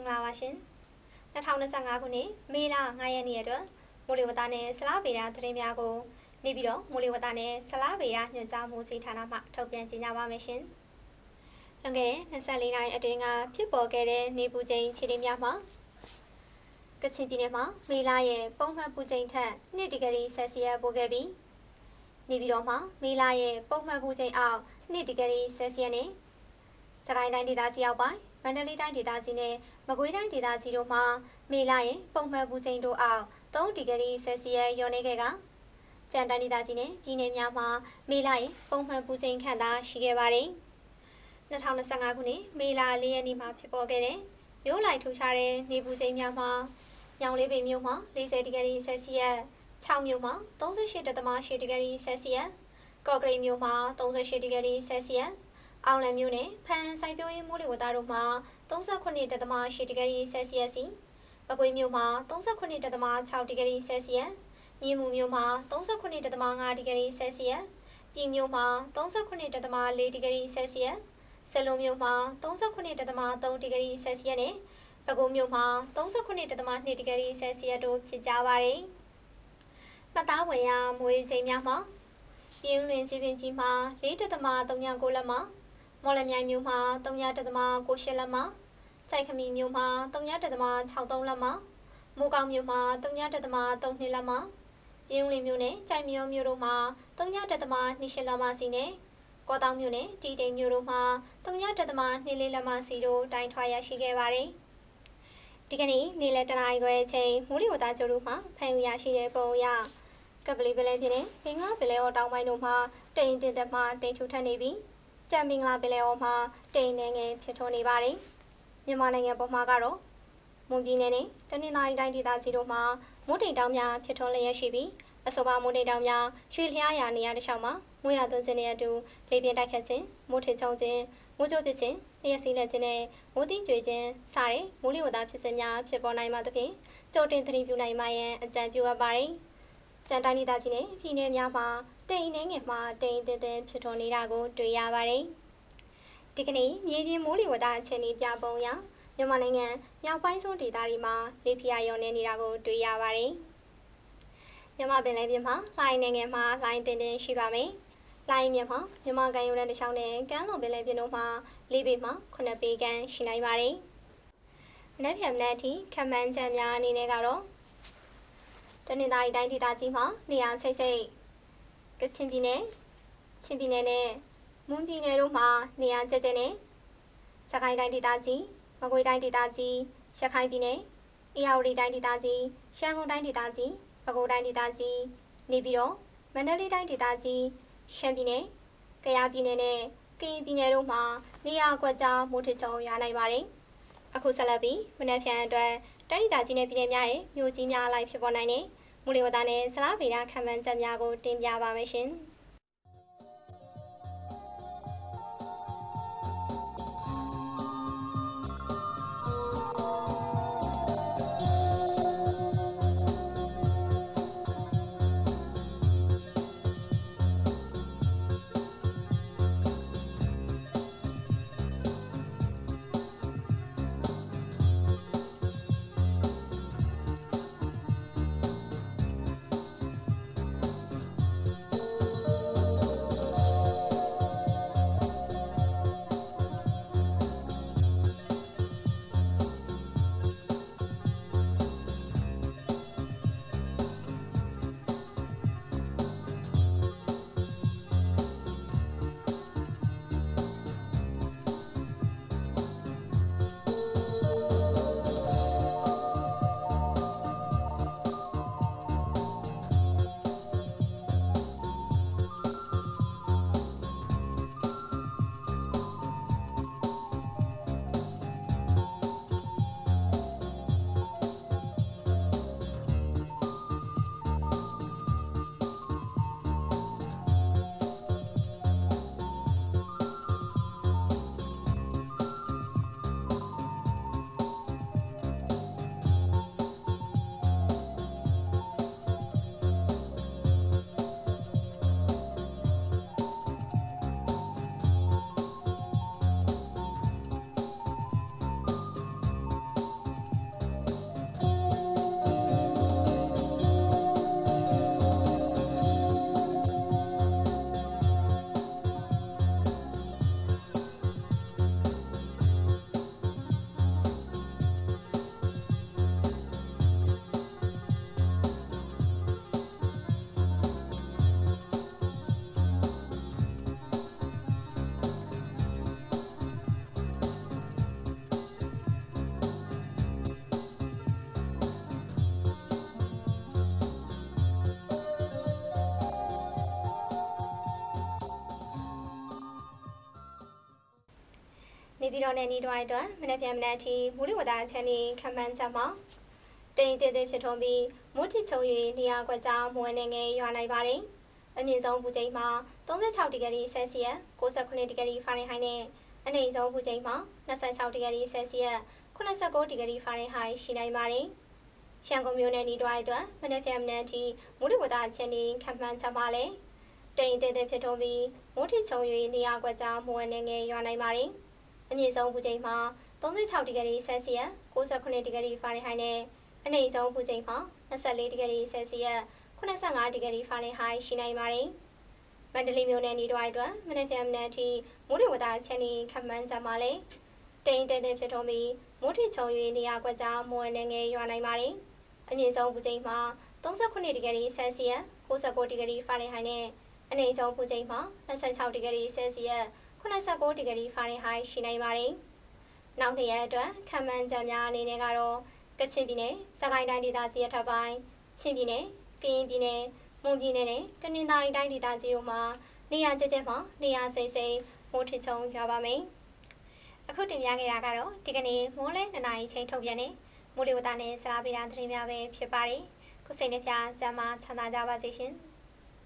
င်္ဂလာပါရှင်2025ခုနှစ်မေလ9ရက်နေ့အတွက်မိုးလေဝသနဲ့ဆလားဗေဒသတင်းများကို နေပြီးတော့မိုးလေဝသနဲ့ဆလားဗေဒညွှန်ကြားမှုစီဌာနမှထုတ်ပြန်ကြေညာပါမယ်ရှင်လွန်ခဲ့တဲ့24နာရီအတွင်းကဖြစ်ပေါ်ခဲ့တဲ့နေပူချိန်ခြေရင်းများမှာကချင်ပြည်နယ်မှာမေလရဲ့ပုံမှန်ပူချိန်ထက်2ဒီဂရီဆယ်စီယပ်ပိုခဲ့ပြီးနေပြည်တော်မှာမေလရဲ့ပုံမှန်ပူချိန်အောက်2ဒီဂရီဆယ်စီယပ်နဲ့ စကိုင်းတိုင်းဒေသကြီးအောက်ပိုင်းမန္တလေးတိုင်းဒေသကြီးနဲ့မကွေးတိုင်းဒေသကြီးတို့မှာမေလရဲ့ပုံမှန်ပူချိန်တို့အောက်3ဒီဂရီဆယ်စီယပ်လျော်နေခဲ့ကကြံတိုင်းဒေသကြီးနဲ့ပြည်내များမှာမေလရဲ့ပုံမှန်ပူချိန်ခန့်သာရှိခဲ့ပါတယ်။2025ခုနှစ်မေလ4ရက်နေ့မှာဖြစ်ပေါ်ခဲ့တဲ့မျိုးလိုက်ထူခြားတဲ့နေပူချိန်များမှာညောင်လေးပင်မြို့မှာ40ဒီဂရီဆယ်စီယပ်6မြို့မှာ38.8ဒီဂရီဆယ်စီယပ်ကော့ဂရိတ်မြို့မှာ38ဒီဂရီဆယ်စီယပ် အောင်လံမြို့နယ်ဖန်စိုက်ပျိုးရေးမိုးလေဝသတို့မှာ39.8ဒီဂရီဆယ်စီယပ်စီပကွေးမြို့မှာ39.6ဒီဂရီဆယ်စီယပ်မြင်းမူမြို့မှာ39.5ဒီဂရီဆယ်စီယပ်ပြည်မြို့မှာ39.4ဒီဂရီဆယ်စီယပ်ဆလုံမြို့မှာ39.3ဒီဂရီဆယ်စီယပ်နဲ့ပဲခူးမြို့မှာ39.2ဒီဂရီဆယ်စီယပ်တို့ဖြစ်ကြပါတယ်။မှတ်သားဝင်ရမွေးချိန်များမှာပြည်ဦးလွင်စီပင်ကြီးမှာ4.39လက်မှာ မော်လမြိုင်မြို့မှာ3.98လက်မှာစိုက်ခမီမြို့မှာ3.63လက်မှာမိုးကောင်းမြို့မှာ3.32လက်မှာပြင်းဦးလင်မြို့နယ်ကြိုင်မြောမြို့တို့မှာ3.28လက်မှာစီနဲ့ကောတောင်မြို့နယ်တီတိန်မြို့တို့မှာ3.24လက်မှာစီတို့တိုင်ထွာရရှိခဲ့ပါတယ်ဒီကနေ့နေ့လယ်တနာရီခွဲအချိန်မူလီဝတာကျိုးတို့မှာဖန်ယူရရှိတဲ့ပုံရကပလီပလဲဖြစ်တဲ့ဘင်္ဂလားပလဲော်တောင်ပိုင်းတို့မှာတိန်တင်တက်မှတိန်ထူထပ်နေပြီး ကြံမင်္ဂလာပလဲော်မှာတိန်နေငယ်ဖြစ်ထွန်းနေပါတယ်မြန်မာနိုင်ငံပေါ်မှာကတော့မွန်ပြည်နယ်နဲ့တနင်္သာရီတိုင်းဒေသကြီးတို့မှာမိုးတိမ်တောင်များဖြစ်ထွန်းလျက်ရှိပြီးအဆိုပါမိုးတိမ်တောင်များရွှေလျားရာနေရာတစ်လျှောက်မှာမွေးရသွန်းခြင်းနဲ့အတူလေပြင်းတိုက်ခတ်ခြင်းမိုးထချုံခြင်းမိုးကြိုးပစ်ခြင်းလျှက်စီးလက်ခြင်းနဲ့မိုးတိမ်ကျွေခြင်းစတဲ့မိုးလေဝသဖြစ်စဉ်များဖြစ်ပေါ်နိုင်မှသဖြင့်ကြိုတင်သတိပြုနိုင်မှရန်အကြံပြုအပ်ပါတယ်။ကြံတိုင်းဒေသကြီးနဲ့ပြည်내များမှာ တိမ်နှင်းငယ်မှာတိမ်တင်တင်ဖြစ်ထွန်းနေတာကိုတွေ့ရပါတယ်။ဒီကနေ့မြေပြင်မိုးလေဝသအခြေအနေပြပုံရမြန်မာနိုင်ငံမြောက်ပိုင်းဆုံးဒေသတွေမှာလေပြင်းရောနေနေတာကိုတွေ့ရပါတယ်။မြန်မာပင်လယ်ပြင်မှာလှိုင်းနိုင်ငံမှာလှိုင်းတင်တင်ရှိပါမယ်။လိုင်းမြမှာမြန်မာကန်ရုံနဲ့တခြားနဲ့ကမ်းလွန်ပင်လယ်ပြင်တို့မှာလေးပေမှ9ပေခန့်ရှိနိုင်ပါတယ်။မနက်ဖြန်မနက်အထိခံမှန်းချက်များအနေနဲ့ကတော့တနင်္သာရီတိုင်းဒေသကြီးမှာနေရာစိတ်စိတ် ကချင်ပြည်နယ်ချင်းပြည်နယ်နဲ့မွန်ပြည်နယ်တို့မှာနေရာကျကျနဲ့စကိုင်းတိုင်းဒေသကြီးမကွေးတိုင်းဒေသကြီးရခိုင်ပြည်နယ်အေရဝတီတိုင်းဒေသကြီးရှမ်းကုန်းတိုင်းဒေသကြီးပဲခူးတိုင်းဒေသကြီးနေပြည်တော်မန္တလေးတိုင်းဒေသကြီးရှမ်းပြည်နယ်ကယားပြည်နယ်နဲ့ကရင်ပြည်နယ်တို့မှာနေရာကွက်ကြားမိုးထချုံရွာနိုင်ပါတယ်။အခုဆက်လက်ပြီးမနက်ဖြန်အတွက်တိုင်းဒေသကြီးနယ်ပြည်နယ်များရဲ့မြို့ကြီးများအလိုက်ဖြစ်ပေါ်နိုင်တဲ့ မူလဝတ္တနဲ့ဇလားဗေဒခံမှန်းချက်များကိုတင်ပြပါမယ်ရှင်။ ပြည်တော်နယ်နီးတွိုင်းအတွက်မနေ့ပြန်မနေ့အထိမူလဝတ္တအချက်နေခံမှန်းချက်မှာတိမ်တဲတဲဖြစ်ထွန်းပြီးမိုးထစ်ချုံ၍နေရာကွက်ကြားမွေးနေငယ်ရွာနိုင်ပါတယ်။အမြင့်ဆုံးပူချိန်မှာ36ဒီဂရီဆယ်စီယပ်69ဒီဂရီဖာရင်ဟိုက်နဲ့အနိမ့်ဆုံးပူချိန်မှာ26ဒီဂရီဆယ်စီယပ်89ဒီဂရီဖာရင်ဟိုက်ရှိနိုင်ပါတယ်။ရှမ်းကုန်းမြို့နယ်နီးတွိုင်းအတွက်မနေ့ပြန်မနေ့အထိမူလဝတ္တအချက်နေခံမှန်းချက်မှာလည်းတိမ်တဲတဲဖြစ်ထွန်းပြီးမိုးထစ်ချုံ၍နေရာကွက်ကြားမွေးနေငယ်ရွာနိုင်ပါတယ်။ အမြင့်ဆုံးပူချိန်မှာ36ဒီဂရီဆယ်စီယပ်69ဒီဂရီဖာရင်ဟိုက်နဲ့အနိမ့်ဆုံးပူချိန်မှာ24ဒီဂရီဆယ်စီယပ်85ဒီဂရီဖာရင်ဟိုက်ရှိနိုင်ပါတယ်။မန္တလေးမြို့နယ်နေတွိုင်းအတွက်မနေ့ပြန်မနေ့အထိမိုးလေဝသအချက်အလက်ခန့်မှန်းကြပါလေ။တိမ်တဲတဲဖြစ်ထွန်းပြီးမိုးထစ်ချုံ၍နေရာကွက်ကြားမွန်နေငယ်ရွာနိုင်ပါတယ်။အမြင့်ဆုံးပူချိန်မှာ38ဒီဂရီဆယ်စီယပ်69ဒီဂရီဖာရင်ဟိုက်နဲ့အနိမ့်ဆုံးပူချိန်မှာ26ဒီဂရီဆယ်စီယပ် 89ဒီဂရီဖာရင်ဟိုက်ရှိနိုင်ပါတယ်။နောက်နှစ်ရက်အတွက်ခံမှန်းချက်များအနေနဲ့ကတော့ကချင်ပြည်နယ်၊စကိုင်းတိုင်းဒေသကြီးအထက်ပိုင်း၊ချင်းပြည်နယ်၊ကရင်ပြည်နယ်၊မွန်ပြည်နယ်နဲ့တနင်္သာရီတိုင်းဒေသကြီးတို့မှာနေရာကျကျမှာနေရာစိမ့်စိမ့်မိုးထစ်ချုံရွာပါမယ်။အခုတင်ပြခဲ့တာကတော့ဒီကနေ့မိုးလဲနှစ်နာရီချိန်ထုတ်ပြန်တဲ့မိုးလေဝသနဲ့စရာပေဒသတင်းများပဲဖြစ်ပါတယ်။ခုစိတ်နှပြဇာမချမ်းသာကြပါစေရှင်။